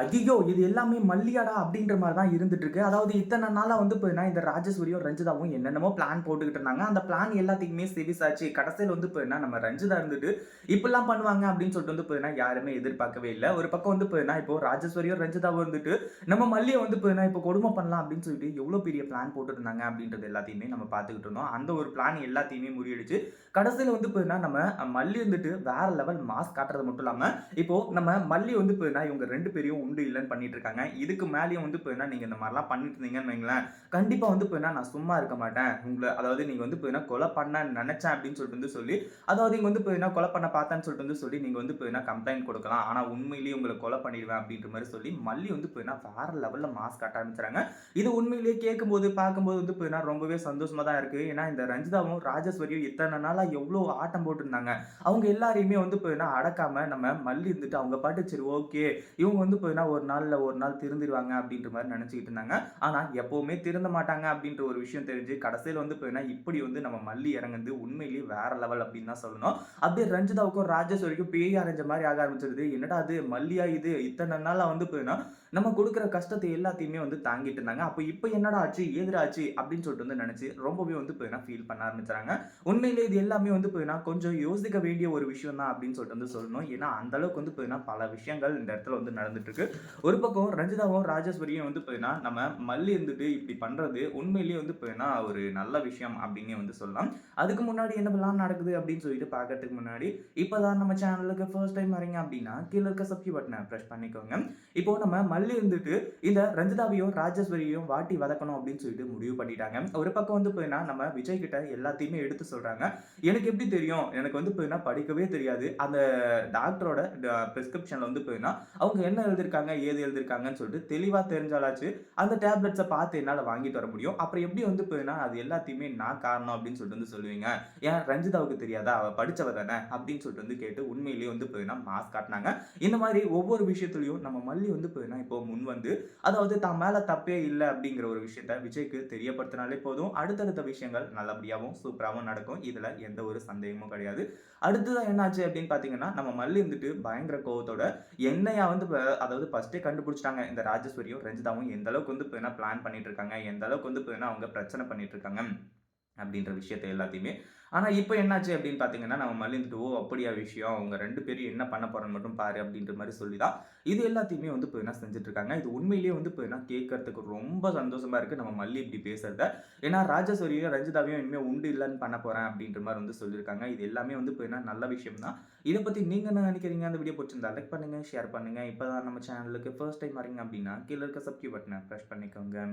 ஐயோ இது எல்லாமே மல்லியாடா அப்படின்ற மாதிரி தான் இருந்துட்டு இருக்கு அதாவது இத்தனை நாளாக வந்து போயினா இந்த ராஜஸ்வரியும் ரஞ்சிதாவும் என்னென்னமோ பிளான் போட்டுக்கிட்டு இருந்தாங்க. அந்த பிளான் எல்லாத்துக்குமே ஆச்சு கடைசியில் வந்து போயினா நம்ம ரஞ்சிதா இருந்துட்டு இப்படிலாம் பண்ணுவாங்க அப்படின்னு சொல்லிட்டு வந்து போயினா யாருமே எதிர்பார்க்கவே இல்லை. ஒரு பக்கம் வந்து போயினா இப்போ ராஜஸ்வரியோ ரஞ்சிதாவும் இருந்துட்டு நம்ம மல்லியை வந்து போயினா இப்போ கொடுமை பண்ணலாம் அப்படின்னு சொல்லிட்டு எவ்வளோ பெரிய பிளான் போட்டுருந்தாங்க அப்படின்றது எல்லாத்தையுமே நம்ம பார்த்துக்கிட்டு இருந்தோம். அந்த ஒரு பிளான் எல்லாத்தையுமே முறியடிச்சு கடைசியில் வந்து போயினா நம்ம மல்லி இருந்துட்டு வேற லெவல் மாஸ்க் காட்டுறது மட்டும் இல்லாமல் இப்போ நம்ம மல்லி வந்து போயினா இவங்க ரெண்டு பேரையும் உண்டு இல்லைன்னு பண்ணிட்டு இருக்காங்க இதுக்கு மேலேயும் வந்து போயினா நீங்கள் இந்த மாதிரிலாம் பண்ணிட்டு இருந்தீங்கன்னு வைங்களேன் கண்டிப்பாக வந்து போயினா நான் சும்மா இருக்க மாட்டேன். உங்களை அதாவது நீங்கள் வந்து போயினா கொலை பண்ண நினச்சேன் அப்படின்னு சொல்லிட்டு வந்து சொல்லி அதாவது இங்கே வந்து போயினா கொலை பண்ண பார்த்தேன்னு சொல்லிட்டு வந்து சொல்லி நீங்கள் வந்து போயினா கம்ப்ளைண்ட் கொடுக்கலாம். ஆனால் உண்மையிலேயே உங்களை கொலை பண்ணிடுவேன் அப்படின்ற மாதிரி சொல்லி மல்லி வந்து போயினா வேற லெவலில் மாஸ்க் காட்ட ஆரம்பிச்சுறாங்க இது உண்மையிலேயே கேட்கும்போது பார்க்கும்போது வந்து போயினா ரொம்பவே சந்தோஷமாக தான் இருக்குது ஏன்னா இந்த ரஞ்சிதாவும் ராஜேஸ்வரியும் இத்தனை நாளாக எவ்வளோ ஆட்டம் போட்டிருந்தாங்க. அவங்க எல்லாரையுமே வந்து போயினா அடக்காம நம்ம மல்லி இருந்துட்டு அவங்க பாட்டு சரி ஓகே இவங்க வந்து போயினா ஒரு நாளில் ஒரு நாள் திருந்திடுவாங்க அப்படின்ற மாதிரி நினச்சிக்கிட்டு இருந்தாங்க. ஆனால் எப்போவுமே திருந்த மாட்டாங்க அப்படின்ற ஒரு விஷயம் தெரிஞ்சு கடைசியில் வந்து போயினா இப்படி வந்து நம்ம மல்லி இறங்குது. உண்மையிலேயே வேற லெவல் அப்படின்னு தான் சொல்லணும். அப்படியே ரஞ்சிதாவுக்கும் ராஜேஸ்வரிக்கும் பேய் அரைஞ்ச மாதிரி ஆக ஆரம்பிச்சிருது. என்னடா அது மல்லியா இது? இத்தனை நாளாக வந்து போயினா நம்ம கொடுக்குற கஷ்டத்தை எல்லாத்தையுமே வந்து தாங்கிட்டு இருந்தாங்க. அப்போ இப்போ என்னடா ஆச்சு? ஏதுடா ஆச்சு? அப்படின்னு சொல்லிட்டு வந்து நினச்சி ரொம்பவே வந்து போயினா ஃபீல் பண்ண ஆரம்பிச்சாங்க உண்மையிலே இது எல்லாமே வந்து போயினா கொஞ்சம் யோசிக்க வேண்டிய ஒரு விஷயம் தான் அப்படின்னு சொல்லிட்டு வந்து சொல்லணும். ஏன்னா அந்த அளவுக்கு வந்து போயினா பல விஷயங்கள் இந்த இடத்துல வந்து நடந்துட்டு இருக்கு. ஒரு பக்கம் ரஞ்சிதாவும் ராஜேஸ்வரியும் வந்து பார்த்தீங்கன்னா நம்ம மல்லி இருந்துட்டு இப்படி பண்றது உண்மையிலேயே வந்து பார்த்தீங்கன்னா ஒரு நல்ல விஷயம் அப்படின்னே வந்து சொல்லலாம். அதுக்கு முன்னாடி என்னவெல்லாம் நடக்குது அப்படின்னு சொல்லிட்டு பார்க்கறதுக்கு முன்னாடி இப்போதான் நம்ம சேனலுக்கு ஃபர்ஸ்ட் டைம் வரீங்க அப்படின்னா கீழே இருக்க சப்ஸ்கிரைப் பட்டனை ப்ரெஸ் பண்ணிக்கோங்க. இப்போ நம்ம மல்லி இருந்துட்டு இந்த ரஞ்சிதாவையும் ராஜேஸ்வரியையும் வாட்டி வதக்கணும் அப்படின்னு சொல்லிட்டு முடிவு பண்ணிட்டாங்க. ஒரு பக்கம் வந்து பார்த்தீங்கன்னா நம்ம விஜய் கிட்ட எல்லாத்தையுமே எடுத்து சொல்றாங்க. எனக்கு எப்படி தெரியும்? எனக்கு வந்து பார்த்தீங்கன்னா படிக்கவே தெரியாது. அந்த டாக்டரோட பிரிஸ்கிரிப்ஷன்ல வந்து பார்த்தீங்கன்னா அவங்க என்ன எழுதியிருக்காங்க ஏது எழுதிருக்காங்கன்னு சொல்லிட்டு தெளிவா தெரிஞ்சாலாச்சு. அந்த டேப்லெட்ஸை பார்த்து என்னால் வாங்கிட்டு வர முடியும். அப்புறம் எப்படி வந்து போயினா அது எல்லாத்தையுமே நான் காரணம் அப்படின்னு சொல்லிட்டு வந்து சொல்லுவீங்க. ஏன் ரஞ்சிதாவுக்கு தெரியாதா? அவள் படித்தவ தானே? அப்படின்னு சொல்லிட்டு வந்து கேட்டு உண்மையிலேயே வந்து போயினா மாஸ்க் காட்டினாங்க. இந்த மாதிரி ஒவ்வொரு விஷயத்துலையும் நம்ம மல்லி வந்து போயினா இப்போ முன் வந்து அதாவது தான் மேல தப்பே இல்லை அப்படிங்கிற ஒரு விஷயத்த விஜய்க்கு தெரியப்படுத்தினாலே போதும். அடுத்தடுத்த விஷயங்கள் நல்லபடியாகவும் சூப்பராகவும் நடக்கும். இதில் எந்த ஒரு சந்தேகமும் கிடையாது. அடுத்ததான் என்னாச்சு அப்படின்னு பார்த்தீங்கன்னா நம்ம மல்லி வந்துட்டு பயங்கர கோவத்தோட என்னையா வந்து அதை அதாவது ஃபஸ்ட்டே கண்டுபிடிச்சிட்டாங்க இந்த ராஜேஸ்வரியும் ரஞ்சிதாவும் எந்த அளவுக்கு வந்து இப்போ பிளான் பண்ணிட்டு இருக்காங்க எந்த அளவுக்கு வந்து இப்போ அவங்க பிரச்சனை பண்ணிட்டு இருக்காங்க. அப்படின்ற விஷயத்தை எல்லாத்தையுமே. ஆனால் இப்போ என்னாச்சு அப்படின்னு பார்த்தீங்கன்னா நம்ம மலிந்துட்டு ஓ அப்படியா விஷயம். அவங்க ரெண்டு பேரும் என்ன பண்ண போறோன்னு மட்டும் பாரு அப்படின்ற மாதிரி சொல்லி தான் இது எல்லாத்தையுமே வந்து இப்போ என்ன செஞ்சுட்ருக்காங்க. இது உண்மையிலேயே வந்து இப்போ என்ன கேட்கறதுக்கு ரொம்ப சந்தோஷமாக இருக்குது நம்ம மல்லி இப்படி பேசுறத. ஏன்னா ராஜேஸ்வரியும் ரஞ்சிதாவையும் இனிமேல் உண்டு இல்லைன்னு பண்ண போகிறேன் அப்படின்ற மாதிரி வந்து சொல்லியிருக்காங்க இது எல்லாமே வந்து இப்போ என்ன நல்ல விஷயம் தான் இதை பற்றி நீங்கள் என்ன நினைக்கிறீங்க? அந்த வீடியோ பிடிச்சிருந்தா லைக் பண்ணுங்கள் ஷேர் பண்ணுங்க. இப்போ தான் நம்ம சேனலுக்கு ஃபர்ஸ்ட் டைம் வரீங்க அப்படின்னா கீழே இருக்க சப்ஸ்கிரைப் பட்டனை ப்ரெஸ் பண்ணிக்கோங்க.